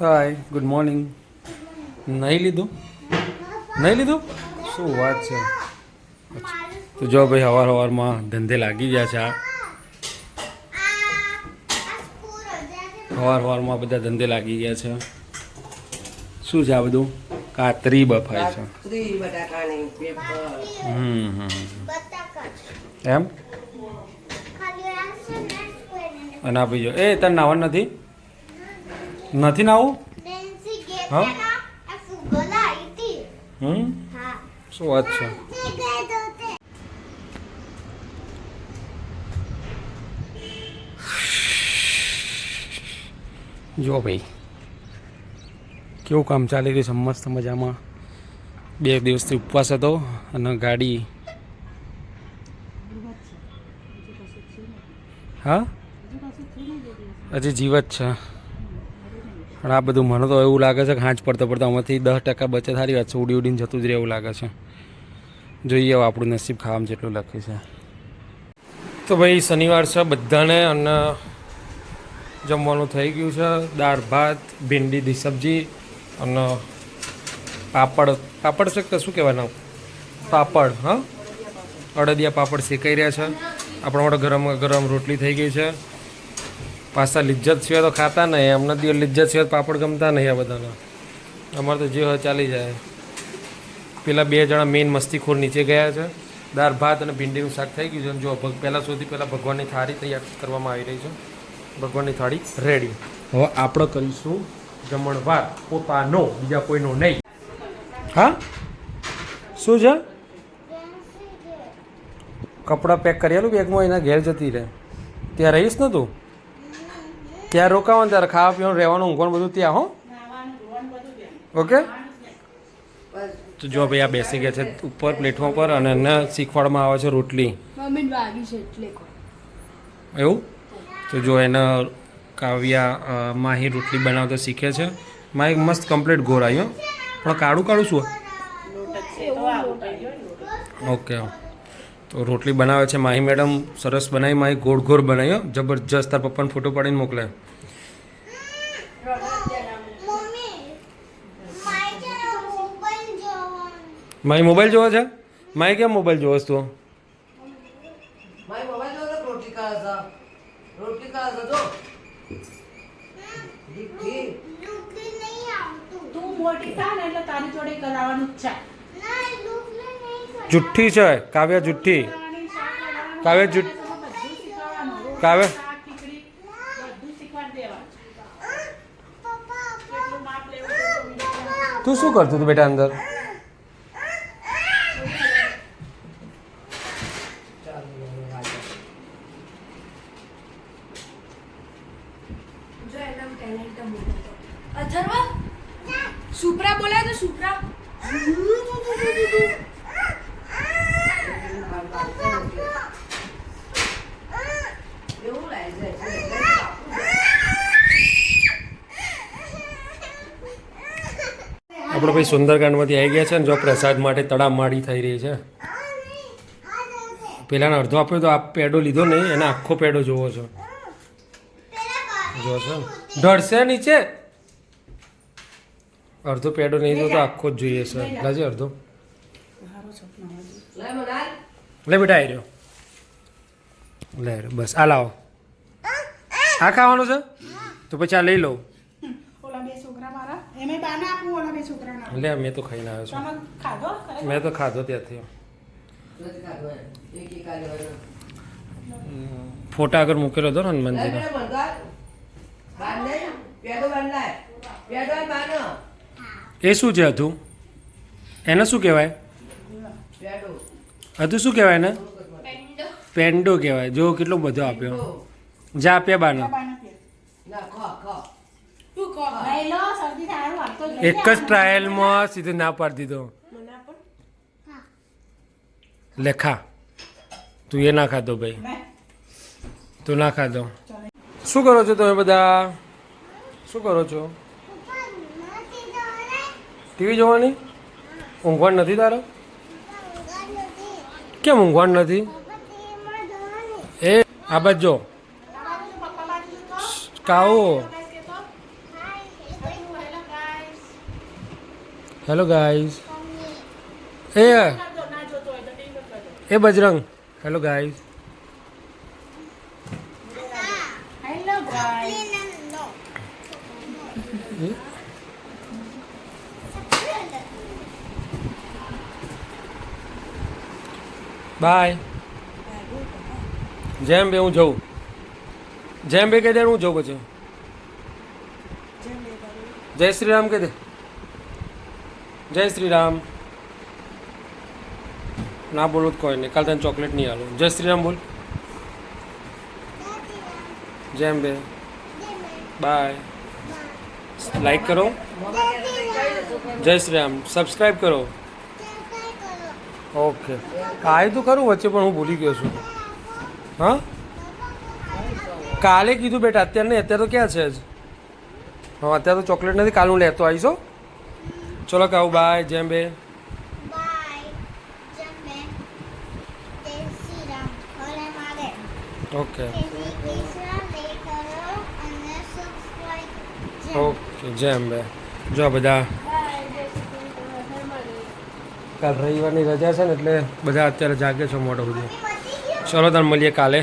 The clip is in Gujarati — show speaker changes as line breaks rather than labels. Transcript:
હાય ગુડ મોર્નિંગ નહીં લીધું? નહીં લીધું? શું વાત છે? તો જો ભાઈ અવાર હવારમાં ધંધે લાગી ગયા છે આ. સવાર સવારમાં બધા ધંધે લાગી ગયા છે. શું છે આ બધું? કાતરી બફાય છે. હમ એમ? અને આપી જો એ તને નાવાનું નથી? નથી નાવું હા? હમ? શું વાત છે? જો ભાઈ કેવું કામ ચાલી રહ્યું છે? મસ્ત મજામાં. બે દિવસથી ઉપવાસ હતો અને ગાડી હા? હજી જીવત છે. પણ આ બધું મને તો એવું લાગે છે કે હાંચ પડતા પડતા આમાંથી દસ ટકા બચત સારી વાત છે. ઉડી ઉડીને જતું જ રહે એવું લાગે છે. જોઈએ હવે આપણું નસીબ ખાવામાં જેટલું લખે છે. તો ભાઈ શનિવાર છે બધાને અને જમવાનું થઈ ગયું છે. દાળ, ભાત ભીંડીની સબ્જી અને પાપડ. પાપડ છે કે શું કહેવાના પાપડ, હા? અડદિયા પાપડ શેકાઈ રહ્યા છે. આપણા માટે ગરમ ગરમ રોટલી થઈ ગઈ છે. પાછા લિજ્જત સિવાય તો ખાતા નહીં. એમને દિવસ લિજ્જત સિવાય પાપડ ગમતા નહીં આ બધાના. અમારે તો જે હોય ચાલી જાય. પેલા બે જણા મેઇન મસ્તીખોર નીચે ગયા છે. દાળ, ભાત અને ભીંડીનું શાક થઈ ગયું છે. જો પહેલાં સુધી પહેલાં ભગવાનની થાળી તૈયાર કરવામાં આવી રહી છે. ભગવાનની થાળી રેડી હવે આપણે કરીશું જમણવાર. પોતાનો, બીજા કોઈનો નહીં. હા? શું છે? કપડાં પેક કરી આલું બેગમાં એના ઘેર જતી રહે. ત્યાં રહીશ ને તું? ત્યાં રોકાવાનું ત્યારે ખાવા પીવાનું રહેવાનું ઊંઘવાનું બધું ત્યાં હો? ઓકે? તો જો ભાઈ આ બેસી ગયા છે ઉપર પ્લેટફોર્મ પર અને એને શીખવાડવામાં આવે છે રોટલી.
મમ્મી વાગી છે એટલે કહો.
એવું? તો જો એને કાવ્યા માહી રોટલી બનાવતા શીખે છે. માહી મસ્ત કમ્પ્લીટ ગોર આવ્યો પણ કાળું કાળું શું ઓકે તો રોટલી બનાવે છે. માહી મેડમ સરસ બનાવી માહી ગોળ ગોળ બનાવ્યો જબરજસ્ત તાર પપ્પાને ફોટો પાડીને મોકલે. માહી મોબાઈલ જોવો છે? માહી કેમ મોબાઈલ જોવો તું?
મોટી થા ને એટલે તારી જોડે કરાવવાનું છે.
જુઠ્ઠી છે. કાવ્ય જુઠ્ઠી. કાવ્ય જુઠ કાવ્ય. તું શું કરતું તું બેટા અંદર?
સુપ્રા બોલાય તો સુપ્રા
એવું લાગે છે
આપણે ભાઈ સુંદરકાંડમાંથી આવી ગયા છે ને જો પ્રસાદ માટે તડામાડી થઈ રહી છે. પેલાને અડધો આપ્યો તો આ પેડો લીધો નહીં એને આખો પેડો જોવો છો. જોવો છે? ઢળશે નીચે? અડધો પેડો નહીં જોતો આખો જ જોઈએ છે લાજે અડધો.
લે
બેટા આવી રહ્યો. લે બસ આ લાવો. આ ખાવાનું છે? તો પછી આ લઈ લઉં.
ઓલા બે છોકરા મારા. એમે બાને આપું ઓલા બે છોકરાના.
લે મેં તો ખાઈને આવ્યો છું.
ખાધો?
મેં તો ખાધો ત્યાંથી. ફોટા આગળ મૂકેલો હતો ને
લે લે. બાંધો.
એ શું છે હતું એને શું કહેવાય?
પેડો.
હતું શું કહેવાય ને પેન્ડો કહેવાય. જો કેટલો બધો આપ્યો. જા આપ્યા બાનો.
બાને પીએ.
ના, ખા, ખા.
તું કહો. લઈ લો, શરદી થાય એવું વાગતો જ
એક જ ટ્રાયલમાં સીધું ના પાડી દીધો. લેખા તું એ ના ખાધો ભાઈ. તું ના ખાધો. શું કરો છો તમે બધા? શું કરો છો? ટીવી જોવાની? ઊંઘવાન નથી તારો? કેમ ઊંઘવાન નથી? એ આ બાજુ જો. કાવો હેલો ગાઈઝ એ એ Bajrang hello guys
hello guys
bye જેમ બે હું જઉં જેમ બે કહી દે હું જઉં પછી. જય શ્રી રામ કહી દે. જય શ્રી રામ ના બોલું કોઈ નહીં. કાલ તને ચોકલેટ નહીં આલું. જય શ્રી રામ બોલ. જેમ બે બાય. લાઈક કરો. જય શ્રી રામ સબસ્ક્રાઈબ કરો. ઓકે. આવી તો ખરું વચ્ચે પણ હું ભૂલી ગયો છું. હા? કાલે કીધું બેટા અત્યારે નહીં અત્યારે તો ક્યાં છે જ હા, અત્યારે તો ચોકલેટ નથી, કાલે હું લેતો આવીશ ચલો કહું બાય જેમ બે. ઓકે ઓકે જેમ બે. જો બધા કાલ રવિવારની રજા છે ને એટલે બધા અત્યારે જાગે છે મોટો સુધી. ચલો તમે મળીએ કાલે.